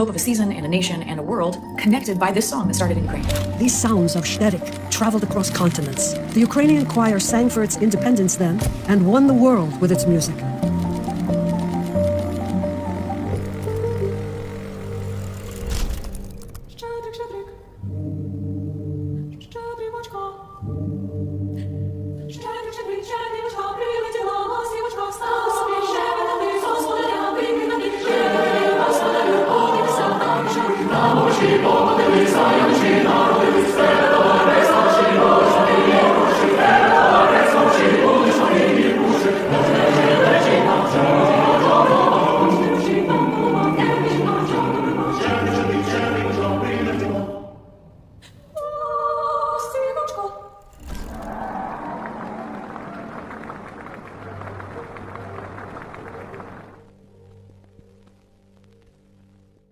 hope of a season and a nation and a world connected by this song that started in Ukraine. These sounds of Shnedik traveled across continents. The Ukrainian choir sang for its independence then and won the world with its music. Shnedik, Jesus.